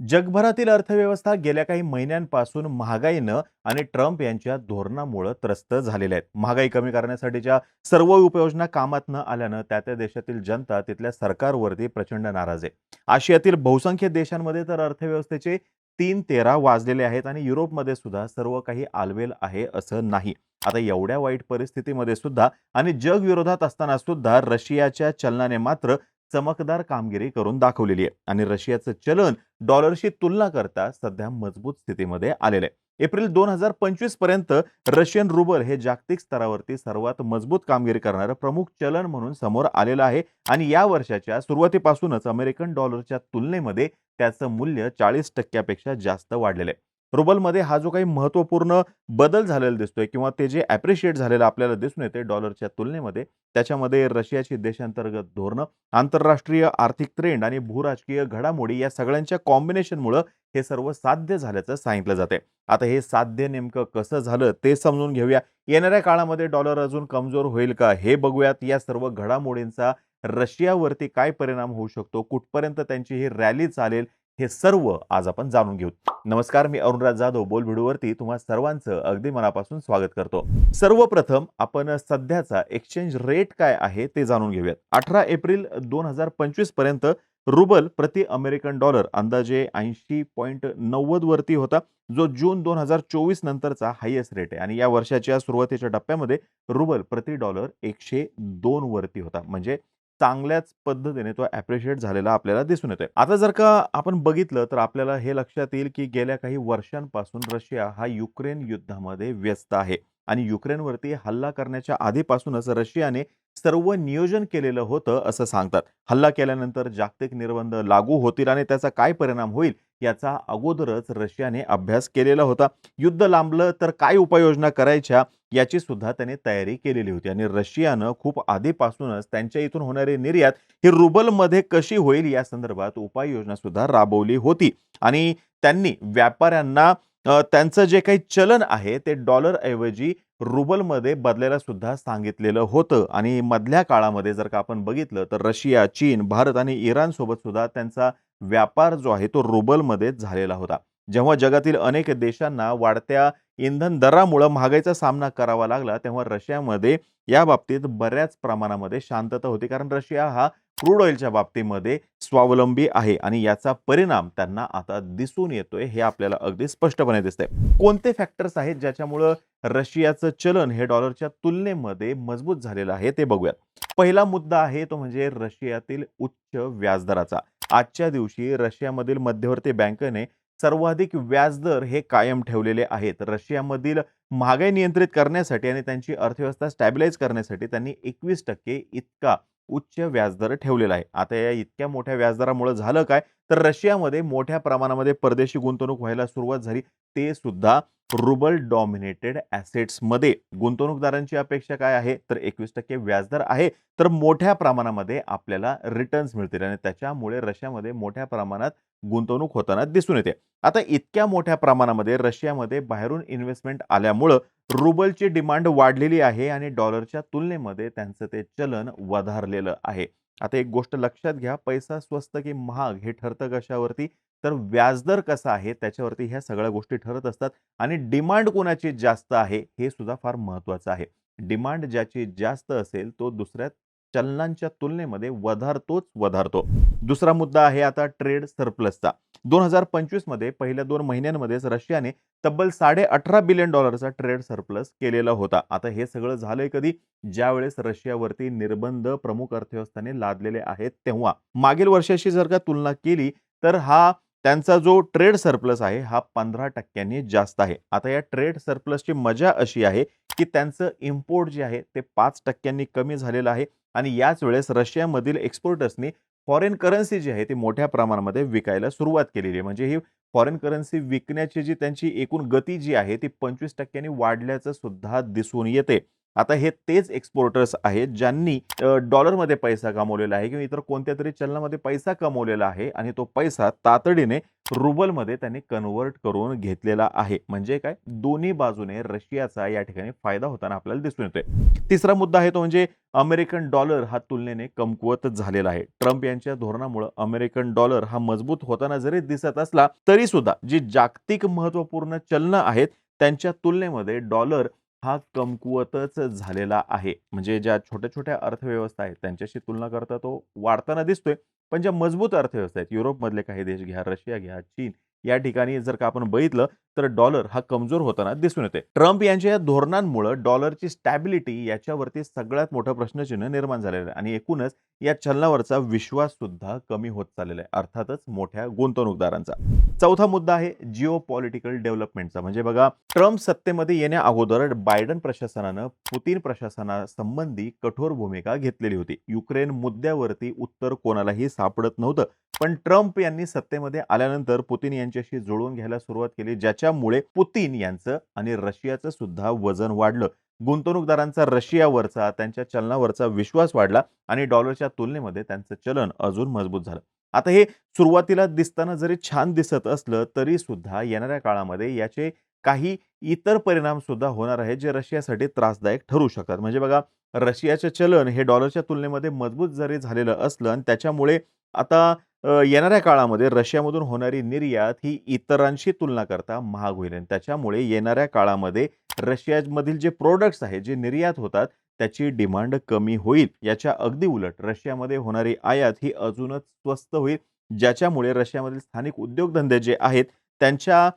जगभरातील अर्थव्यवस्था गेल्या काही महिन्यांपासून महागाईनं आणि ट्रम्प यांच्या धोरणामुळं त्रस्त झालेल्या आहेत. महागाई कमी करण्यासाठीच्या सर्व उपाययोजना कामात न आल्यानं त्या त्या देशातील जनता तिथल्या सरकारवरती प्रचंड नाराज आहे. आशियातील बहुसंख्य देशांमध्ये तर अर्थव्यवस्थेचे तीन तेरा वाजलेले आहेत आणि युरोपमध्ये सुद्धा सर्व काही आलवेल आहे असं नाही. आता एवढ्या वाईट परिस्थितीमध्ये सुद्धा आणि जगविरोधात असताना सुद्धा रशियाच्या चलनाने मात्र चमकदार कामगिरी करून दाखवलेली आहे आणि रशियाचं चलन डॉलरशी तुलना करता सध्या मजबूत स्थितीमध्ये आलेलं आहे. एप्रिल दोन हजार पंचवीसपर्यंत रशियन रुबल हे जागतिक स्तरावरती सर्वात मजबूत कामगिरी करणारं प्रमुख चलन म्हणून समोर आलेलं आहे आणि या वर्षाच्या सुरुवातीपासूनच अमेरिकन डॉलरच्या तुलनेमध्ये त्याचं मूल्य चाळीस टक्क्यापेक्षा जास्त वाढलेलं आहे. रुबलमध्ये हा जो काही महत्त्वपूर्ण बदल झालेला दिसतोय किंवा ते जे ॲप्रिशिएट झालेलं आपल्याला दिसून येते डॉलरच्या तुलनेमध्ये त्याच्यामध्ये रशियाची देशांतर्गत धोरणं आंतरराष्ट्रीय आर्थिक ट्रेंड आणि भूराजकीय घडामोडी या सगळ्यांच्या कॉम्बिनेशनमुळं हे सर्व साध्य झाल्याचं सांगितलं जाते आता हे साध्य नेमकं कसं झालं ते समजून घेऊया. येणाऱ्या काळामध्ये डॉलर अजून कमजोर होईल का हे बघूयात. या सर्व घडामोडींचा रशियावरती काय परिणाम होऊ शकतो? कुठपर्यंत त्यांची ही रॅली चालेल? हे सर्व आज आपण जाणून घेऊ. नमस्कार मी अरुणराज जाधव. बोलभिडूवरती तुम्हा सर्वांचं अगदी मनापासून स्वागत करतो. सर्वप्रथम आपण सध्याचा एक्सचेंज रेट काय आहे ते जाणून घेऊयात. अठरा एप्रिल दोन हजार पंचवीसपर्यंत रुबल प्रति अमेरिकन डॉलर अंदाजे ऐंशी पॉईंट नव्वद वरती होता. जो जून दोन हजार चोवीस नंतरचा हायेस्ट रेट आहे. आणि या वर्षाच्या सुरुवातीच्या टप्प्यामध्ये रुबल प्रति डॉलर एकशे दोन वरती होता. म्हणजे चांगल्याच पद्धतीने तो ॲप्रिशिएट झालेला आपल्याला दिसून येतोय. आता जर का आपण बघितलं तर आपल्याला हे लक्षात येईल की गेल्या काही वर्षांपासून रशिया हा युक्रेन युद्धामध्ये व्यस्त आहे. आणि युक्रेनवरती हल्ला करण्याच्या आधीपासूनच रशियाने सर्व नियोजन केलेलं होतं असं सांगतात. हल्ला केल्यानंतर जागतिक निर्बंध लागू होतील आणि त्याचा काय परिणाम होईल याचा अगोदरच रशियाने अभ्यास केलेला होता. युद्ध लांबलं तर काय उपाययोजना करायच्या याची सुद्धा त्याने तयारी केलेली होती आणि रशियानं खूप आधीपासूनच त्यांच्या इथून होणारी निर्यात ही रुबलमध्ये कशी होईल या संदर्भात उपाययोजना सुद्धा राबवली होती. आणि त्यांनी व्यापाऱ्यांना त्यांचं जे काही चलन आहे ते डॉलरऐवजी रुबलमध्ये बदलायला सुद्धा सांगितलेलं होतं. आणि मधल्या काळामध्ये जर का आपण बघितलं तर रशिया चीन भारत आणि इराणसोबत सुद्धा त्यांचा व्यापार जो आहे तो रुबलमध्येच झालेला होता. जेव्हा जगातील अनेक देशांना वाढत्या इंधन दरामुळं महागाईचा सामना करावा लागला तेव्हा रशियामध्ये या बाबतीत बऱ्याच प्रमाणामध्ये शांतता होती. कारण रशिया हा क्रूड ऑइलच्या बाबतीमध्ये स्वावलंबी आहे आणि याचा परिणाम त्यांना आता दिसून येतोय हे आपल्याला अगदी स्पष्टपणे दिसतंय. कोणते फॅक्टर्स आहेत ज्याच्यामुळं रशियाचं चलन हे डॉलरच्या तुलनेमध्ये मजबूत झालेलं आहे ते बघूयात. पहिला मुद्दा आहे तो म्हणजे रशियातील उच्च व्याजदराचा. आजच्या दिवशी रशियामधील मध्यवर्ती बँकेने सर्वाधिक व्याजदर हे कायम ठेवलेले आहेत. रशियामधील महागाई नियंत्रित करण्यासाठी आणि त्यांची अर्थव्यवस्था स्टॅबिलाईज करण्यासाठी त्यांनी एकवीस टक्के इतका उच्च व्याजदर ठेवलेला आहे. आता या इतक्या मोठ्या व्याजदरामुळे झालं काय? तर रशियामध्ये मोठ्या प्रमाणामध्ये परदेशी गुंतवणूक व्हायला सुरुवात झाली. ते सुद्धा रुबल डॉमिनेटेड ॲसेट्समध्ये. गुंतवणूकदारांची अपेक्षा काय आहे? तर एकवीस टक्के व्याजदर आहे. तर मोठ्या प्रमाणामध्ये आपल्याला रिटर्न्स मिळतील आणि त्याच्यामुळे रशियामध्ये मोठ्या प्रमाणात गुंतवणूक होताना दिसून येते. आता इतक्या मोठ्या प्रमाणामध्ये रशियामध्ये बाहेरून इन्व्हेस्टमेंट आल्यामुळं रुबलची डिमांड वाढलेली आहे आणि डॉलरच्या तुलनेमध्ये त्यांचं ते चलन वधारलेलं आहे. आता एक गोष्ट लक्षात घ्या पैसा स्वस्त की महाग हे ठरतं कशावरती? तर व्याजदर कसा आहे त्याच्यावरती ह्या सगळ्या गोष्टी ठरत असतात आणि डिमांड कोणाची जास्त आहे हे सुद्धा फार महत्त्वाचं आहे. डिमांड ज्याची जास्त असेल तो दुसऱ्या चलनांच्या तुलनेमध्ये वधारतोच वधारतो. दुसरा मुद्दा आहे आता ट्रेड सरप्लसचा. दोन हजार पंचवीसमध्ये पहिल्या दोन महिन्यांमध्येच रशियाने तब्बल साडे अठरा बिलियन डॉलरचा ट्रेड सरप्लस केलेला होता. आता हे सगळं झालंय कधी? ज्यावेळेस रशियावरती निर्बंध प्रमुख अर्थव्यवस्थाने लादलेले आहेत तेव्हा. मागील वर्षाशी जर का तुलना केली तर हा त्यांचा जो ट्रेड सरप्लस आहे हा पंधरा टक्क्यांनी जास्त आहे. आता या ट्रेड सरप्लसची मजा अशी आहे की त्यांचं इम्पोर्ट जे आहे ते पाच टक्क्यांनी कमी झालेलं आहे. आणि याच वेळेस रशियामधील एक्सपोर्टर्सनी फॉरेन करन्सी जी आहे ती मोठ्या प्रमाणामध्ये विकायला सुरुवात केलेली आहे. म्हणजे ही फॉरेन करन्सी विकण्याची जी त्यांची एकूण गती जी आहे ती पंचवीस टक्क्यांनी वाढल्याचं सुद्धा दिसून येते. आता हे तेच एक्सपोर्टर्स आहेत ज्यांनी डॉलरमध्ये पैसा कमवलेला आहे किंवा इतर कोणत्या तरी चलनामध्ये पैसा कमवलेला आहे आणि तो पैसा तातडीने रुबलमध्ये त्यांनी कन्व्हर्ट करून घेतलेला आहे. म्हणजे काय? दोन्ही बाजूने रशियाचा या ठिकाणी फायदा होताना आपल्याला दिसून येतोय. तिसरा मुद्दा आहे तो म्हणजे अमेरिकन डॉलर हा तुलनेने कमकुवत झालेला आहे. ट्रम्प यांच्या धोरणामुळे अमेरिकन डॉलर हा मजबूत होताना जरी दिसत असला तरी सुद्धा जी जागतिक महत्त्वपूर्ण चलनं आहेत त्यांच्या तुलनेमध्ये डॉलर हा कमकुवतच झालेला आहे. म्हणजे ज्या छोट्या छोट्या अर्थव्यवस्था आहेत त्यांच्याशी तुलना करता तो वाढताना दिसतोय. पण ज्या मजबूत अर्थव्यवस्था आहेत युरोपमधले काही देश घ्या रशिया घ्या चीन या ठिकाणी जर का आपण बघितलं तर डॉलर हा कमजोर होताना दिसून येते. ट्रम्प यांच्या या धोरणांमुळे डॉलरची स्टॅबिलिटी याच्यावरती सगळ्यात मोठं प्रश्नचिन्ह निर्माण झालेलं आहे. आणि एकूणच या चलनावरचा विश्वास सुद्धा कमी होत चाललेला आहे. अर्थातच मोठ्या गुंतवणूकदारांचा. चौथा मुद्दा आहे जिओ पॉलिटिकल डेव्हलपमेंटचा म्हणजे बघा ट्रम्प सत्तेमध्ये येण्या अगोदर बायडन प्रशासनानं पुतीन प्रशासनासंबंधी कठोर भूमिका घेतलेली होती. युक्रेन मुद्द्यावरती उत्तर कोणालाही सापडत नव्हतं. पण ट्रम्प यांनी सत्तेमध्ये आल्यानंतर पुतीन यांच्याशी जुळवून घ्यायला सुरुवात केली ज्याच्या ज्याच्यामुळे पुतीन यांचं आणि रशियाचं सुद्धा वजन वाढलं. गुंतवणूकदारांचा रशियावरचा त्यांच्या चलनावरचा विश्वास वाढला आणि डॉलरच्या तुलनेमध्ये त्यांचं चलन अजून मजबूत झालं. आता हे सुरुवातीला दिसताना जरी छान दिसत असलं तरी सुद्धा येणाऱ्या काळामध्ये याचे काही इतर परिणाम सुद्धा होणार आहेत जे रशियासाठी त्रासदायक ठरू शकतात. म्हणजे बघा रशियाचे चलन हे डॉलरच्या तुलनेमध्ये मजबूत जरी झालेलं असलं आणि त्याच्यामुळे आता येणाऱ्या काळामध्ये रशियामधून होणारी निर्यात ही इतरांशी तुलना करता महाग होईल. आणि त्याच्यामुळे येणाऱ्या काळामध्ये रशियामधील जे प्रोडक्ट्स आहेत जे निर्यात होतात त्याची डिमांड कमी होईल. याच्या अगदी उलट रशियामध्ये होणारी आयात ही अजूनच स्वस्त होईल. ज्याच्यामुळे रशियामधील स्थानिक उद्योगधंदे जे आहेत त्यांच्या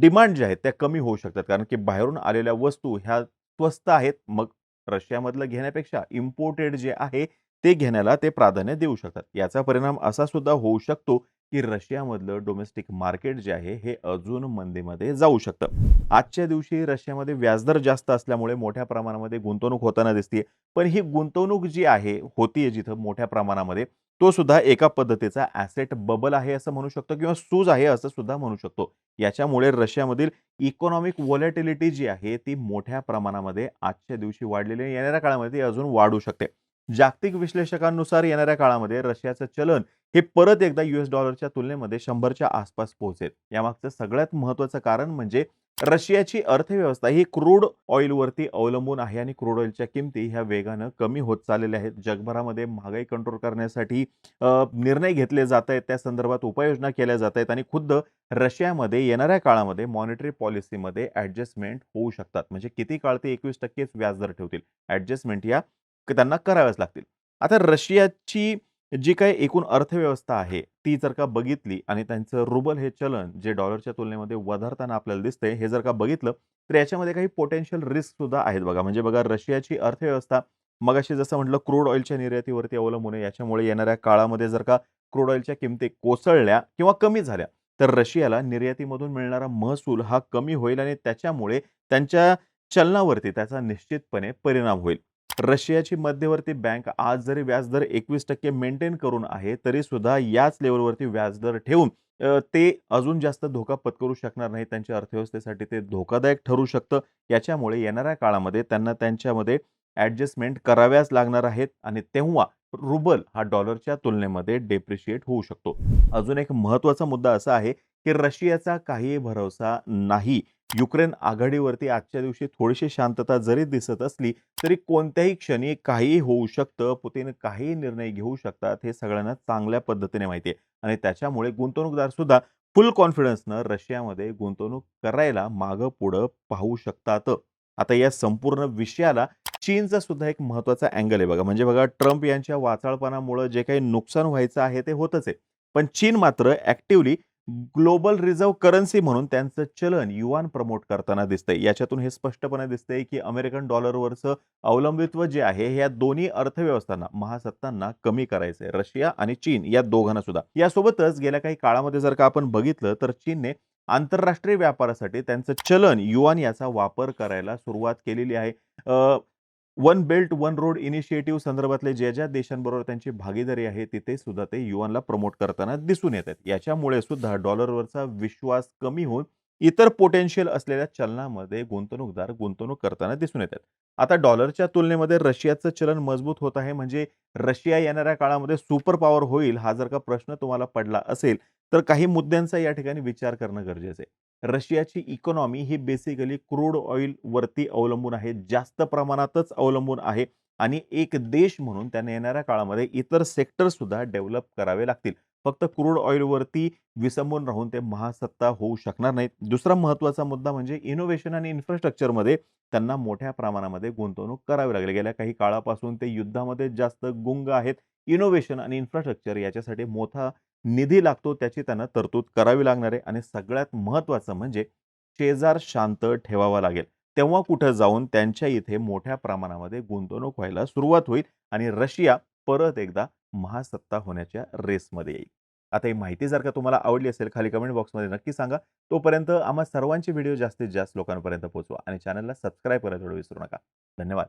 डिमांड ज्या आहेत त्या कमी होऊ शकतात. कारण की बाहेरून आलेल्या वस्तू ह्या स्वस्त आहेत. मग रशियामधलं घेण्यापेक्षा इम्पोर्टेड जे आहे ते घेण्याला ते प्राधान्य देऊ शकतात. याचा परिणाम असा सुद्धा होऊ शकतो की रशियामधलं डोमेस्टिक मार्केट जे आहे हे अजून मंदीमध्ये जाऊ शकतं. आजच्या दिवशी रशियामध्ये व्याजदर जास्त असल्यामुळे मोठ्या प्रमाणामध्ये गुंतवणूक होताना दिसते पण ही गुंतवणूक जी आहे होतीये जिथं मोठ्या प्रमाणामध्ये तो सुद्धा एका पद्धतीचा ॲसेट बबल आहे असं म्हणू शकतो किंवा सूज आहे असं सुद्धा म्हणू शकतो. याच्यामुळे रशियामधील इकॉनॉमिक व्हॉलेटिलिटी जी आहे ती मोठ्या प्रमाणामध्ये आजच्या दिवशी वाढलेली येणाऱ्या काळामध्ये ती अजून वाढू शकते. जागतिक विश्लेषकांनुसार येणाऱ्या काळामध्ये रशियाचं चलन हे परत एकदा युएस डॉलरच्या तुलनेमध्ये शंभरच्या आसपास पोहोचेल. यामागचं सगळ्यात महत्त्वाचं कारण म्हणजे रशियाची अर्थव्यवस्था ही क्रूड ऑइलवरती अवलंबून आहे आणि क्रूड ऑइलच्या किमती ह्या वेगानं कमी होत चाललेल्या आहेत. जगभरामध्ये महागाई कंट्रोल करण्यासाठी निर्णय घेतले जात आहेत. त्या संदर्भात उपाययोजना केल्या जात आहेत आणि खुद्द रशियामध्ये येणाऱ्या काळामध्ये मॉनिटरी पॉलिसीमध्ये ॲडजस्टमेंट होऊ शकतात. म्हणजे किती काळ ते एकवीस टक्केच व्याजदर ठेवतील. ॲडजस्टमेंट या त्यांना कराव्याच लागतील. आता रशियाची जी काही एकूण अर्थव्यवस्था आहे ती जर का बघितली आणि त्यांचं रुबल हे चलन जे डॉलरच्या तुलनेमध्ये वधारताना आपल्याला दिसतंय हे जर का बघितलं तर याच्यामध्ये काही पोटेन्शियल रिस्क सुद्धा आहेत बघा. म्हणजे बघा रशियाची अर्थव्यवस्था मगाशी जसं म्हटलं क्रूड ऑइलच्या निर्यातीवरती अवलंबून आहे. याच्यामुळे येणाऱ्या काळामध्ये जर का क्रूड ऑइलच्या किमती कोसळल्या किंवा कमी झाल्या तर रशियाला निर्यातीमधून मिळणारा महसूल हा कमी होईल आणि त्याच्यामुळे त्यांच्या चलनावरती त्याचा निश्चितपणे परिणाम होईल. रशियाची मध्यवर्ती बँक आज जरी व्याजदर एकवीस टक्के मेंटेन करून आहे तरी सुद्धा याच लेवलवरती व्याजदर ठेवून ते अजून जास्त धोका पत्करू शकणार नाही. त्यांच्या अर्थव्यवस्थेसाठी ते धोकादायक ठरू शकतं. याच्यामुळे येणाऱ्या काळामध्ये त्यांना त्यांच्यामध्ये ॲडजस्टमेंट कराव्याच लागणार आहेत आणि तेव्हा रुबल हा डॉलरच्या तुलनेमध्ये डेप्रिशिएट होऊ शकतो. अजून एक महत्त्वाचा मुद्दा असा आहे की रशियाचा काही भरोसा नाही. युक्रेन आघाडीवरती आजच्या दिवशी थोडीशी शांतता जरी दिसत असली तरी कोणत्याही क्षणी काहीही होऊ शकतं. पुतीन काही निर्णय घेऊ शकतात हे सगळ्यांना चांगल्या पद्धतीने माहिती आहे. आणि त्याच्यामुळे गुंतवणूकदार सुद्धा फुल कॉन्फिडन्सनं रशियामध्ये गुंतवणूक करायला मागं पुढं पाहू शकतात. आता या संपूर्ण विषयाला चीनचा सुद्धा एक महत्त्वाचा अँगल आहे बघा. म्हणजे बघा ट्रम्प यांच्या वाचाळपणामुळे जे काही नुकसान व्हायचं आहे ते होतच आहे. पण चीन मात्र ॲक्टिव्हली ग्लोबल रिझर्व्ह करन्सी म्हणून त्यांचं चलन युआन प्रमोट करताना दिसतंय. याच्यातून हे स्पष्टपणे दिसतंय की अमेरिकन डॉलरवरचं अवलंबित्व जे आहे हे या दोन्ही अर्थव्यवस्थांना महासत्तांना कमी करायचंय. रशिया आणि चीन या दोघांना सुद्धा. यासोबतच गेल्या काही काळामध्ये जर का आपण बघितलं तर चीनने आंतरराष्ट्रीय व्यापारासाठी त्यांचं चलन युआन याचा वापर करायला सुरुवात केलेली आहे. One belt one road initiative संदर्भातले ज्या ज्या देशांबरोबर त्यांची भागीदारी आहे तिथे सुद्धा ते युवानला प्रमोट करताना दिसून येत आहेत याच्यामुळे सुद्धा डॉलरवरचा विश्वास कमी होऊन इतर पोटेन्शियल असलेल्या चलनामध्ये गुंतवणूकदार गुंतवणूक करताना दिसून येतात. आता डॉलरच्या तुलनेमध्ये रशियाचं चलन मजबूत होत आहे म्हणजे रशिया येणाऱ्या काळामध्ये सुपर पॉवर होईल हा जर का प्रश्न तुम्हाला पडला असेल, तर काही मुद्द्यांचा या ठिकाणी विचार करणं गरजेचं आहे. रशियाची इकॉनॉमी ही बेसिकली क्रूड ऑइलवरती अवलंबून आहे. जास्त प्रमाणातच अवलंबून आहे आणि एक देश म्हणून त्याने येणाऱ्या काळामध्ये इतर सेक्टरसुद्धा डेव्हलप करावे लागतील. फक्त क्रूड ऑइलवरती विसंबून राहून ते महासत्ता होऊ शकणार नाहीत. दुसरा महत्त्वाचा मुद्दा म्हणजे इनोव्हेशन आणि इन्फ्रास्ट्रक्चरमध्ये त्यांना मोठ्या प्रमाणामध्ये गुंतवणूक करावी लागेल. गेल्या काही काळापासून ते युद्धामध्ये जास्त गुंग आहेत. इनोव्हेशन आणि इन्फ्रास्ट्रक्चर याच्यासाठी मोठा निधी लागतो, त्याची त्यांना तरतूद करावी लागणार आहे आणि सगळ्यात महत्त्वाचं म्हणजे शेजार शांत ठेवावा लागेल. तेव्हा कुठं जाऊन त्यांच्या इथे मोठ्या प्रमाणामध्ये गुंतवणूक व्हायला सुरुवात होईल आणि रशिया परत एकदा महासत्ता होण्याच्या रेसमध्ये येईल. आता ही माहिती जर का तुम्हाला आवडली असेल, खाली कमेंट बॉक्समध्ये नक्की सांगा. तोपर्यंत आम्हा सर्वांचे व्हिडिओ जास्तीत जास्त लोकांपर्यंत पोहोचवा आणि चॅनलला सबस्क्राईब करायला थोडं विसरू नका. धन्यवाद.